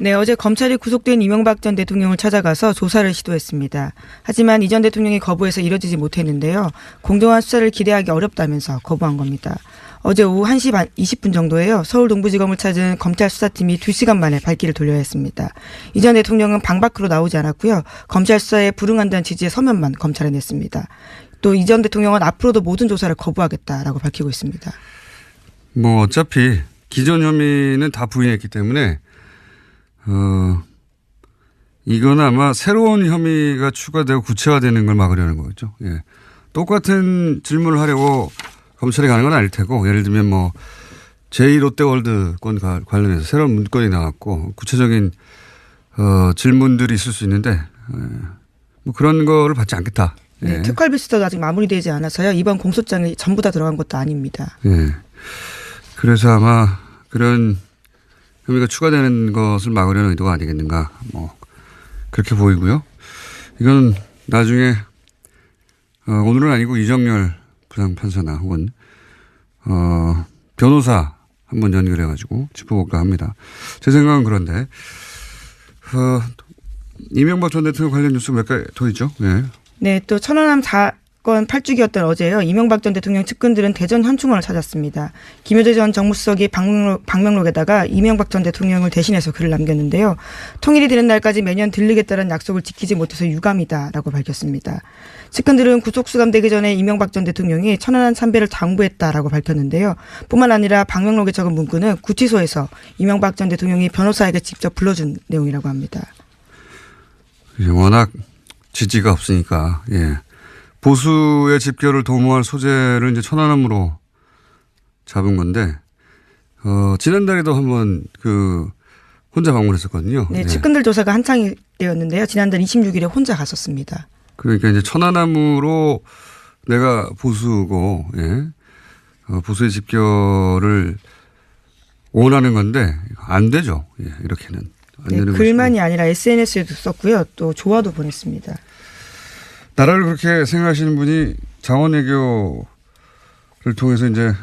네, 어제 검찰이 구속된 이명박 전 대통령을 찾아가서 조사를 시도했습니다. 하지만 이 전 대통령이 거부해서 이뤄지지 못했는데요. 공정한 수사를 기대하기 어렵다면서 거부한 겁니다. 어제 오후 1시 반 20분 정도에요. 서울 동부지검을 찾은 검찰 수사팀이 2시간 만에 발길을 돌려야 했습니다. 이 전 대통령은 방 밖으로 나오지 않았고요. 검찰 수사에 불응한다는 취지의 서면만 검찰에 냈습니다. 또 이 전 대통령은 앞으로도 모든 조사를 거부하겠다라고 밝히고 있습니다. 뭐 어차피 기존 혐의는 다 부인했기 때문에 어 이건 아마 새로운 혐의가 추가되고 구체화되는 걸 막으려는 거겠죠. 예. 똑같은 질문을 하려고 검찰이 가는 건 아닐 테고 예를 들면 뭐 제2 롯데월드권 관련해서 새로운 문건이 나왔고 구체적인 어 질문들이 있을 수 있는데 예. 뭐 그런 거를 받지 않겠다. 예. 네, 특활 비스도 아직 마무리되지 않아서요. 이번 공소장이 전부 다 들어간 것도 아닙니다. 예. 그래서 아마 그런 혐의가 추가되는 것을 막으려는 의도가 아니겠는가. 뭐, 그렇게 보이고요. 이건 나중에, 어, 오늘은 아니고 이정열 부장판사나 혹은, 어, 변호사 한 번 연결해가지고 짚어볼까 합니다. 제 생각은 그런데, 어, 이명박 전 대통령 관련 뉴스 몇 가지 더 있죠. 예. 네, 또 천안함 사건 8주기였던 어제요. 이명박 전 대통령 측근들은 대전 현충원을 찾았습니다. 김효재 전 정무수석이 방명록, 방명록 에다가 이명박 전 대통령을 대신해서 글을 남겼는데요. 통일이 되는 날까지 매년 들르겠다는 약속을 지키지 못해서 유감이다라고 밝혔습니다. 측근들은 구속 수감되기 전에 이명박 전 대통령이 천안함 참배를 당부했다라고 밝혔는데요. 뿐만 아니라 방명록에 적은 문구는 구치소에서 이명박 전 대통령이 변호사에게 직접 불러준 내용이라고 합니다. 워낙 지지가 없으니까, 예. 보수의 집결을 도모할 소재를 이제 천안함으로 잡은 건데, 어, 지난달에도 한번 그, 혼자 방문했었거든요. 네, 예. 측근들 조사가 한창이 되었는데요. 지난달 26일에 혼자 갔었습니다. 그러니까 이제 천안함으로 내가 보수고, 예. 어, 보수의 집결을 원하는 건데, 안 되죠. 예, 이렇게는. 안 네, 되는 글만이 아니라 SNS에도 썼고요. 또 조화도 보냈습니다. 나라를 그렇게 생각하시는 분이 장원외교를 통해서 이제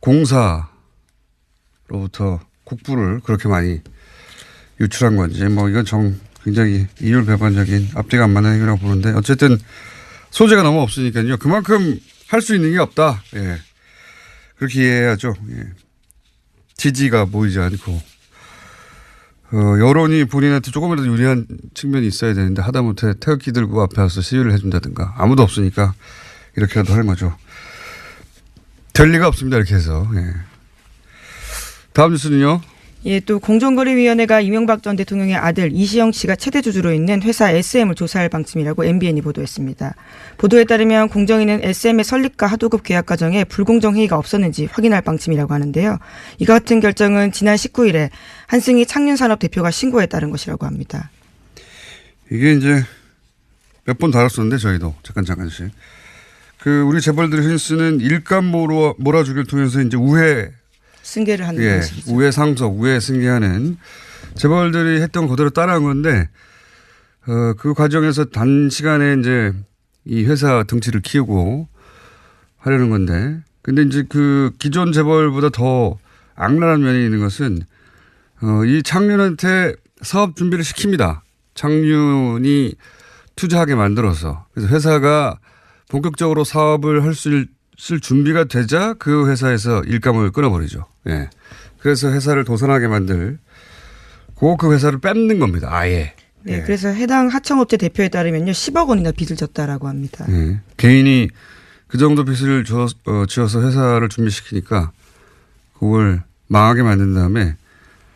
공사로부터 국부를 그렇게 많이 유출한 건지 뭐 이건 정 굉장히 이율배반적인 앞뒤가 안 맞는 행위라고 보는데 어쨌든 소재가 너무 없으니까요. 그만큼 할 수 있는 게 없다. 예. 그렇게 이해해야죠. 예. 지지가 보이지 않고 어, 여론이 본인한테 조금이라도 유리한 측면이 있어야 되는데 하다못해 태극기 들고 앞에 와서 시위를 해준다든가 아무도 없으니까 이렇게라도 하는 거죠. 될 리가 없습니다. 이렇게 해서. 예. 다음 뉴스는요. 예, 또 공정거래위원회가 이명박 전 대통령의 아들 이시영 씨가 최대 주주로 있는 회사 SM을 조사할 방침이라고 MBN이 보도했습니다. 보도에 따르면 공정위는 SM의 설립과 하도급 계약 과정에 불공정 행위가 없었는지 확인할 방침이라고 하는데요. 이와 같은 결정은 지난 19일에 한승희 창윤산업 대표가 신고에 따른 것이라고 합니다. 이게 이제 몇 번 다뤘었는데 저희도 잠깐 잠깐씩. 그 우리 재벌들이 흔히 쓰는 일감 몰아, 몰아주기를 통해서 이제 우회 승계를 하는 예, 방식이죠. 우회 상속, 우회 승계하는 재벌들이 했던 거 그대로 따라한 건데, 어, 그 과정에서 단시간에 이제 이 회사 덩치를 키우고 하려는 건데, 근데 이제 그 기존 재벌보다 더 악랄한 면이 있는 것은, 어, 이 창륜한테 사업 준비를 시킵니다. 창륜이 투자하게 만들어서. 그래서 회사가 본격적으로 사업을 할 수 쓸 준비가 되자 그 회사에서 일감을 끊어버리죠. 예. 그래서 회사를 도산하게 만들 고그 회사를 뺏는 겁니다. 아예. 네, 예. 그래서 해당 하청업체 대표에 따르면요, 10억 원이나 빚을 졌다라고 합니다. 예. 개인이 그 정도 빚을 줘, 어, 지어서 회사를 준비시키니까 그걸 망하게 만든 다음에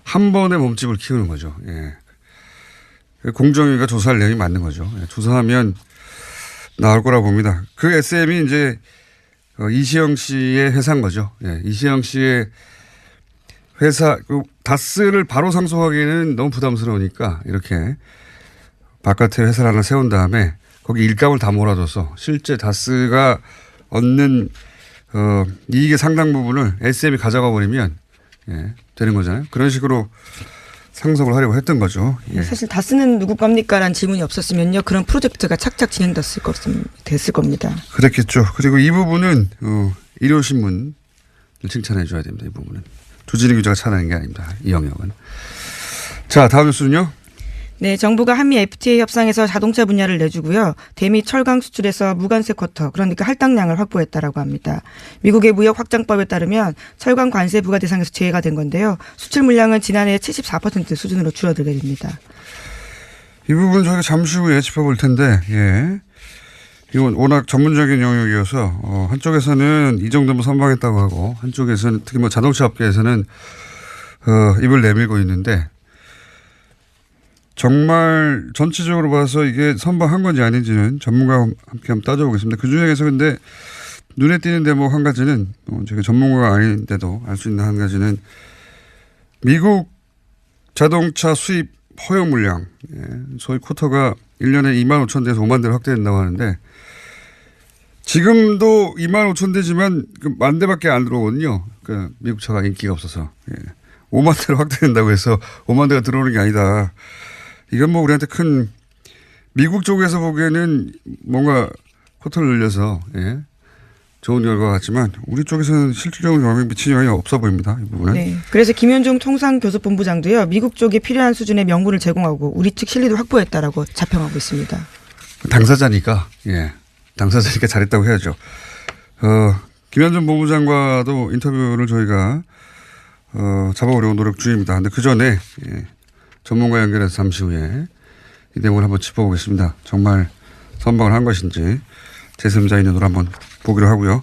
한 번에 몸집을 키우는 거죠. 예. 공정위가 조사할 내용이 맞는 거죠. 예. 조사하면 나올 거라고 봅니다. 그 SM이 이제 어, 이시영 씨의 회사인 거죠. 예. 이시영 씨의 회사, 그 다스를 바로 상속하기에는 너무 부담스러우니까 이렇게 바깥에 회사를 하나 세운 다음에 거기 일감을 다 몰아줘서 실제 다스가 얻는 어, 이익의 상당 부분을 SM이 가져가 버리면 예, 되는 거잖아요. 그런 식으로 상속을 하려고 했던 거죠. 예. 사실 다스는 누구 겁니까라는 질문이 없었으면요 그런 프로젝트가 착착 진행됐을 것 됐을 겁니다. 그랬겠죠. 그리고 이 부분은 어, 일요 신문을 칭찬해 줘야 됩니다. 이 부분은. 조진희 기자가 찾아낸 게 아닙니다. 이 영역은. 자, 다음 뉴스는요. 네, 정부가 한미 FTA 협상에서 자동차 분야를 내주고요. 대미 철강 수출에서 무관세 쿼터, 그러니까 할당량을 확보했다라고 합니다. 미국의 무역 확장법에 따르면 철강 관세 부과 대상에서 제외가 된 건데요. 수출 물량은 지난해 74% 수준으로 줄어들게 됩니다. 이 부분 저희가 잠시 후에 짚어볼 텐데, 예. 이건 워낙 전문적인 영역이어서, 어, 한쪽에서는 이 정도면 선방했다고 하고, 한쪽에서는 특히 뭐 자동차 업계에서는, 어, 입을 내밀고 있는데, 정말 전체적으로 봐서 이게 선방한 건지 아닌지는 전문가와 함께 한번 따져보겠습니다. 그 중에서 근데 눈에 띄는 대목 한 가지는, 어, 제가 전문가가 아닌데도 알 수 있는 한 가지는, 미국 자동차 수입 허용 물량, 예, 소위 쿼터가 1년에 2만 5천 대에서 5만 대로 확대된다고 하는데 지금도 2만 5천 대지만 그만 대밖에 안 들어오거든요. 그 미국 차가 인기가 없어서. 예. 5만 대로 확대된다고 해서 5만 대가 들어오는 게 아니다. 이건 뭐 우리한테 큰 미국 쪽에서 보기에는 뭔가 쿼터를 늘려서 예. 좋은 결과 같지만 우리 쪽에서는 실질적으로 영향 미치는 영향이 없어 보입니다. 이 부분은. 네. 그래서 김현종 통상교섭본부장도요. 미국 쪽에 필요한 수준의 명분을 제공하고 우리 측 실리도 확보했다라고 자평하고 있습니다. 당사자니까 예 당사자니까 잘했다고 해야죠. 어 김현준 본부장과도 인터뷰를 저희가 어 잡아오려고 노력 중입니다. 근데 그 전에 예, 전문가 연결해서 잠시 후에 이 내용을 한번 짚어보겠습니다. 정말 선방을 한 것인지 제3자 인연으로 한번 보기로 하고요.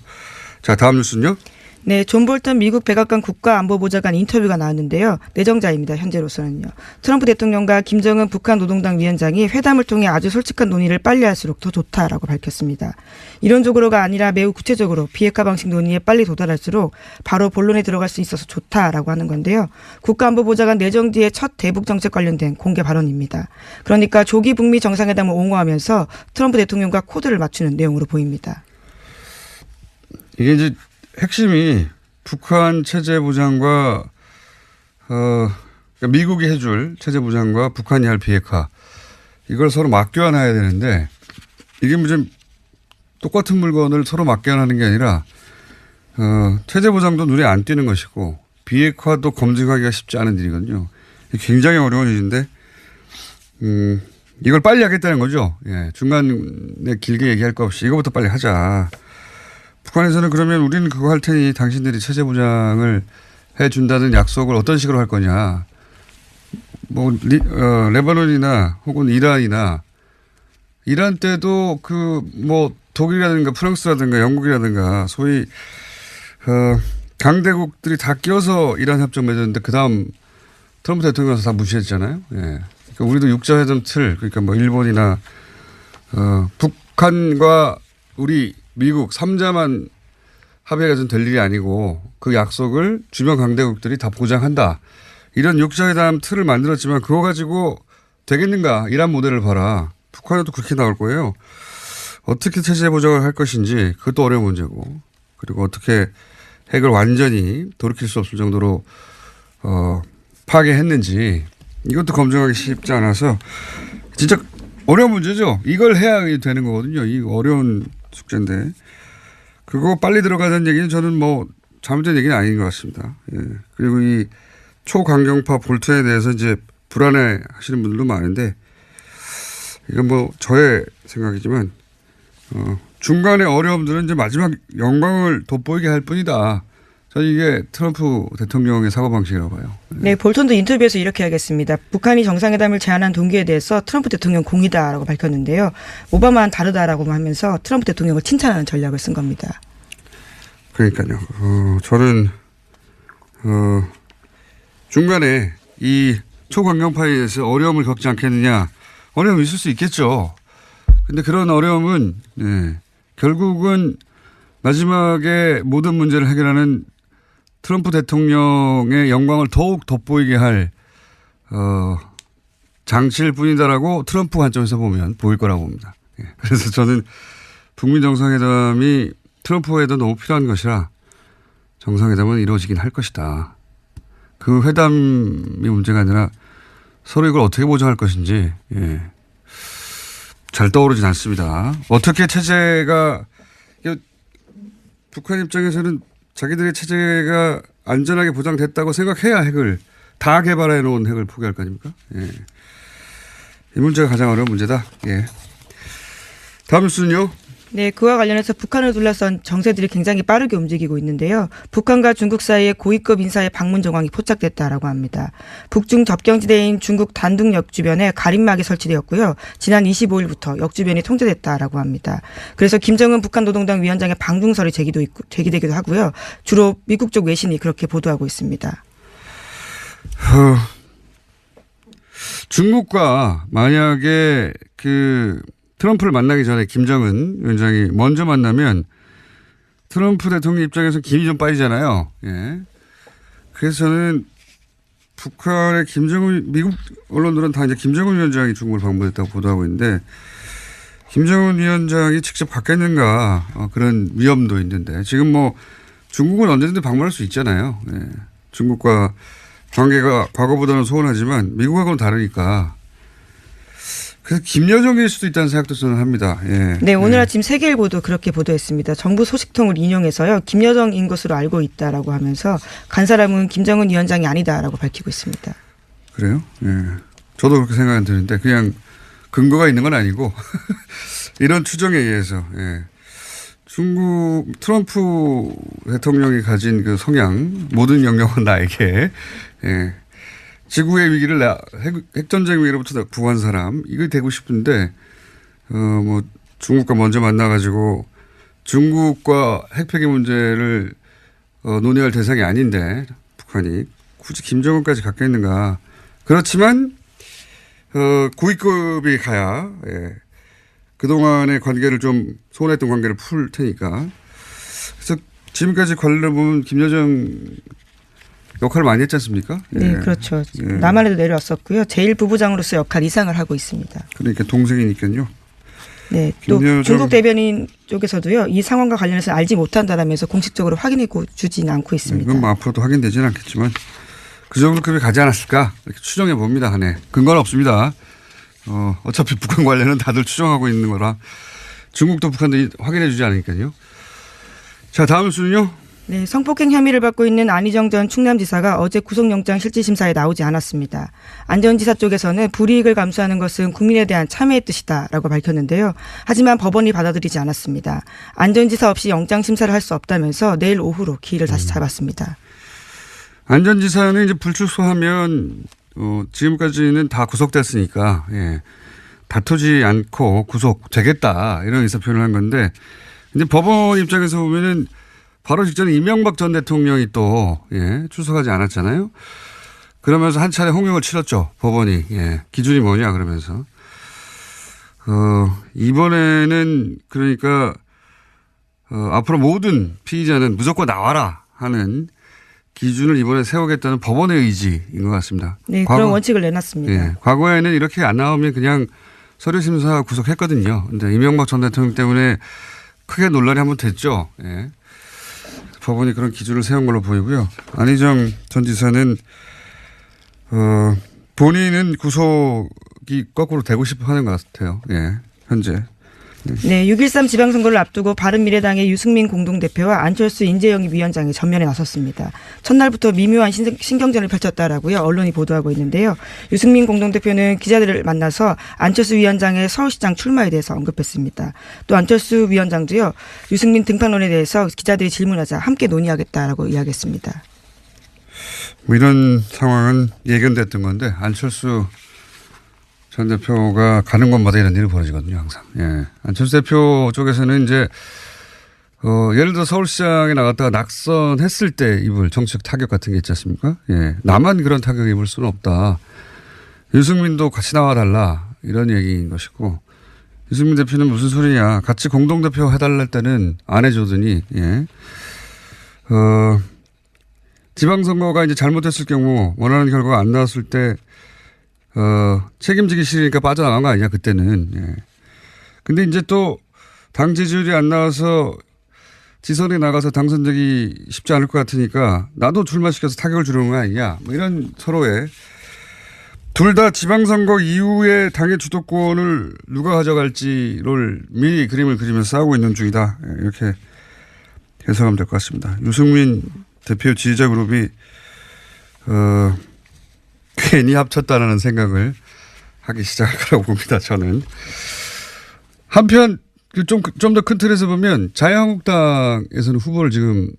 자 다음 뉴스는요. 네, 존 볼턴 미국 백악관 국가안보보좌관 인터뷰가 나왔는데요. 내정자입니다. 현재로서는요. 트럼프 대통령과 김정은 북한 노동당 위원장이 회담을 통해 아주 솔직한 논의를 빨리 할수록 더 좋다라고 밝혔습니다. 이론적으로가 아니라 매우 구체적으로 비핵화 방식 논의에 빨리 도달할수록 바로 본론에 들어갈 수 있어서 좋다라고 하는 건데요. 국가안보보좌관 내정 뒤의 첫 대북 정책 관련된 공개 발언입니다. 그러니까 조기 북미 정상회담을 옹호하면서 트럼프 대통령과 코드를 맞추는 내용으로 보입니다. 이게 이제 핵심이 북한 체제 보장과 어 그러니까 미국이 해줄 체제 보장과 북한이 할 비핵화 이걸 서로 맞교환해야 되는데 이게 무슨 똑같은 물건을 서로 맞교환하는 게 아니라 어 체제 보장도 눈에 안 띄는 것이고 비핵화도 검증하기가 쉽지 않은 일이거든요. 굉장히 어려운 일인데 음 이걸 빨리 하겠다는 거죠. 예 중간에 길게 얘기할 거 없이 이거부터 빨리 하자. 북한에서는 그러면 우리는 그거 할 테니 당신들이 체제 보장을 해준다는 약속을 어떤 식으로 할 거냐. 뭐, 리, 어, 레바논이나 혹은 이란이나 이란 때도 그 뭐 독일이라든가 프랑스라든가 영국이라든가 소위 어, 강대국들이 다 끼어서 이란 협정 맺었는데 그 다음 트럼프 대통령에서 다 무시했잖아요. 예. 그러니까 우리도 육자회담 틀 그러니까 뭐 일본이나 어, 북한과 우리 미국 3자만 합의가 좀 될 일이 아니고 그 약속을 주변 강대국들이 다 보장한다. 이런 육자회담 틀을 만들었지만 그거 가지고 되겠는가? 이란 모델을 봐라. 북한에도 그렇게 나올 거예요. 어떻게 체제 보장을 할 것인지 그것도 어려운 문제고 그리고 어떻게 핵을 완전히 돌이킬 수 없을 정도로 어, 파괴했는지 이것도 검증하기 쉽지 않아서 진짜 어려운 문제죠. 이걸 해야 되는 거거든요. 이 어려운 숙제인데 그거 빨리 들어가자는 얘기는 저는 뭐 잘못된 얘기는 아닌 것 같습니다. 예. 그리고 이 초강경파 볼트에 대해서 이제 불안해 하시는 분들도 많은데 이건 뭐 저의 생각이지만 어, 중간의 어려움들은 이제 마지막 영광을 돋보이게 할 뿐이다. 저는 이게 트럼프 대통령의 사고방식이라고 봐요. 네, 볼턴도 인터뷰에서 이렇게 하겠습니다. 북한이 정상회담을 제안한 동기에 대해서 트럼프 대통령 공이다라고 밝혔는데요. 오바마는 다르다라고 하면서 트럼프 대통령을 칭찬하는 전략을 쓴 겁니다. 그러니까요. 어, 저는 어, 중간에 이 초강경파에 대해서 어려움을 겪지 않겠느냐. 어려움이 있을 수 있겠죠. 근데 그런 어려움은 네, 결국은 마지막에 모든 문제를 해결하는 트럼프 대통령의 영광을 더욱 돋보이게 할 어, 장치일 뿐이다라고 트럼프 관점에서 보면 보일 거라고 봅니다. 예, 그래서 저는 북미 정상회담이 트럼프에도 너무 필요한 것이라 정상회담은 이루어지긴 할 것이다. 그 회담이 문제가 아니라 서로 이걸 어떻게 보장할 것인지 예. 잘 떠오르진 않습니다. 어떻게 체제가 북한 입장에서는 자기들의 체제가 안전하게 보장됐다고 생각해야 핵을 다 개발해 놓은 핵을 포기할 거 아닙니까? 예. 이 문제가 가장 어려운 문제다. 예. 다음 뉴스는요. 네, 그와 관련해서 북한을 둘러싼 정세들이 굉장히 빠르게 움직이고 있는데요. 북한과 중국 사이에 고위급 인사의 방문 정황이 포착됐다라고 합니다. 북중 접경지대인 중국 단둥역 주변에 가림막이 설치되었고요. 지난 25일부터 역 주변이 통제됐다라고 합니다. 그래서 김정은 북한 노동당 위원장의 방중설이 제기도 있고, 제기되기도 하고요. 주로 미국 쪽 외신이 그렇게 보도하고 있습니다. 어, 중국과 만약에 그 트럼프를 만나기 전에 김정은 위원장이 먼저 만나면 트럼프 대통령 입장에서 김이 좀 빠지잖아요. 예. 그래서 저는 북한의 김정은 미국 언론들은 다 이제 김정은 위원장이 중국을 방문했다고 보도하고 있는데 김정은 위원장이 직접 갔겠는가 어, 그런 위험도 있는데 지금 뭐 중국은 언제든지 방문할 수 있잖아요. 예. 중국과 관계가 과거보다는 소원하지만 미국하고는 다르니까. 그래서 김여정일 수도 있다는 생각도 저는 합니다. 예. 네, 오늘 예. 아침 세계일보도 그렇게 보도했습니다. 정부 소식통을 인용해서요. 김여정인 것으로 알고 있다라고 하면서 간 사람은 김정은 위원장이 아니다라고 밝히고 있습니다. 그래요? 예. 저도 그렇게 생각은 드는데 그냥 근거가 있는 건 아니고 이런 추정에 의해서 예. 중국 트럼프 대통령이 가진 그 성향 모든 영역은 나에게 예. 지구의 위기를 나, 핵, 핵전쟁 위기로부터 구한 사람. 이거 되고 싶은데 어 뭐 중국과 먼저 만나가지고 중국과 핵폐기 문제를 어, 논의할 대상이 아닌데 북한이. 굳이 김정은까지 갔겠는가. 그렇지만 어, 고위급이 가야 예. 그동안의 관계를 좀 소원했던 관계를 풀 테니까. 그래서 지금까지 관리를 보면 김여정 역할을 많이 했지 않습니까? 네, 예. 그렇죠. 예. 남한에도 내려왔었고요. 제일 부부장으로서 역할 이상을 하고 있습니다. 그러니까 동생이니까요. 네, 또 김여정- 중국 대변인 쪽에서도요. 이 상황과 관련해서 알지 못한다라면서 공식적으로 확인해 주지는 않고 있습니다. 이건 뭐 앞으로도 확인되지는 않겠지만 그 정도 급이 가지 않았을까 이렇게 추정해 봅니다. 한 해. 근거는 없습니다. 어, 어차피 북한 관련은 다들 추정하고 있는 거라 중국도 북한도 이- 확인해 주지 않으니까요. 자, 다음 뉴스는요. 네, 성폭행 혐의를 받고 있는 안희정 전 충남지사가 어제 구속영장 실질심사에 나오지 않았습니다. 안전 지사 쪽에서는 불이익을 감수하는 것은 국민에 대한 참여의 뜻이다라고 밝혔는데요. 하지만 법원이 받아들이지 않았습니다. 안전 지사 없이 영장 심사를 할 수 없다면서 내일 오후로 기일을 다시 잡았습니다. 안전지사는 이제 불출소하면 어, 지금까지는 다 구속됐으니까 예, 다투지 않고 구속되겠다 이런 의사 표현을 한 건데 이제 법원 입장에서 보면은 바로 직전에 이명박 전 대통령이 또 예, 출석하지 않았잖아요. 그러면서 한 차례 홍역을 치렀죠 법원이 예, 기준이 뭐냐 그러면서 어, 이번에는 그러니까 어, 앞으로 모든 피의자는 무조건 나와라 하는 기준을 이번에 세우겠다는 법원의 의지인 것 같습니다. 네, 과거- 그런 원칙을 내놨습니다. 예, 과거에는 이렇게 안 나오면 그냥 서류 심사 구속했거든요. 근데 이명박 전 대통령 때문에 크게 논란이 한번 됐죠. 예. 법원이 그런 기준을 세운 걸로 보이고요. 안희정 전 지사는 어, 본인은 구속이 거꾸로 되고 싶어 하는 것 같아요. 예, 현재. 네, 6.13 지방선거를 앞두고 바른미래당의 유승민 공동대표와 안철수 인재영입 위원장이 전면에 나섰습니다. 첫날부터 미묘한 신- 신경전을 펼쳤다라고요. 언론이 보도하고 있는데요. 유승민 공동대표는 기자들을 만나서 안철수 위원장의 서울시장 출마에 대해서 언급했습니다. 또 안철수 위원장도요. 유승민 등판론에 대해서 기자들이 질문하자 함께 논의하겠다라고 이야기했습니다. 뭐 이런 상황은 예견됐던 건데 안철수 전 대표가 가는 곳마다 이런 일이 벌어지거든요, 항상. 예. 안철수 대표 쪽에서는 이제 어, 예를 들어 서울시장에 나갔다가 낙선했을 때 입을 정치적 타격 같은 게 있지 않습니까? 예. 나만 그런 타격 입을 수는 없다. 유승민도 같이 나와달라. 이런 얘기인 것이고. 유승민 대표는 무슨 소리냐. 같이 공동대표 해달랄 때는 안 해주더니, 예. 어, 지방선거가 이제 잘못했을 경우 원하는 결과가 안 나왔을 때 어, 책임지기 싫으니까 빠져나간 거 아니냐 그때는. 예. 근데 이제 또 당 지지율이 안 나와서 지선에 나가서 당선되기 쉽지 않을 것 같으니까 나도 출마시켜서 타격을 주는 거 아니냐. 뭐 이런 서로의 둘 다 지방선거 이후에 당의 주도권을 누가 가져갈지를 미리 그림을 그리면서 싸우고 있는 중이다. 예, 이렇게 해석하면 될 것 같습니다. 유승민 대표 지지자 그룹이 어, 괜히 합쳤다라는 생각을 하기 시작할 거라고 봅니다. 저는 한편 그좀좀 더 큰 틀에서 보면 자유한국당에서는 후보를 지금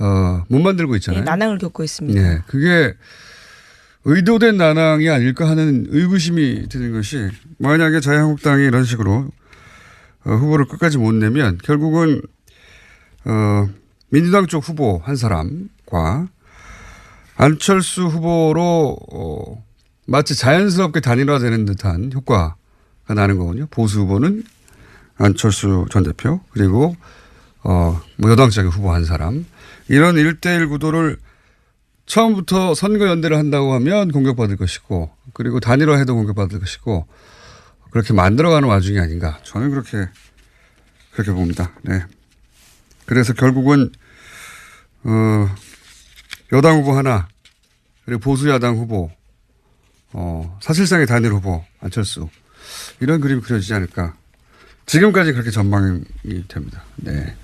어, 못 만들고 있잖아요. 네, 난항을 겪고 있습니다. 네, 그게 의도된 난항이 아닐까 하는 의구심이 드는 것이 만약에 자유한국당이 이런 식으로 어, 후보를 끝까지 못 내면 결국은 어, 민주당 쪽 후보 한 사람과 안철수 후보로 어, 마치 자연스럽게 단일화되는 듯한 효과가 나는 거거든요. 보수 후보는 안철수 전 대표 그리고 어, 뭐 여당 쪽의 후보 한 사람 이런 일대일 구도를 처음부터 선거 연대를 한다고 하면 공격받을 것이고 그리고 단일화해도 공격받을 것이고 그렇게 만들어가는 와중이 아닌가 저는 그렇게 그렇게 봅니다. 네. 그래서 결국은 어, 여당 후보 하나 그리고 보수 야당 후보 어, 사실상의 단일 후보 안철수 이런 그림이 그려지지 않을까 지금까지 그렇게 전망이 됩니다. 네.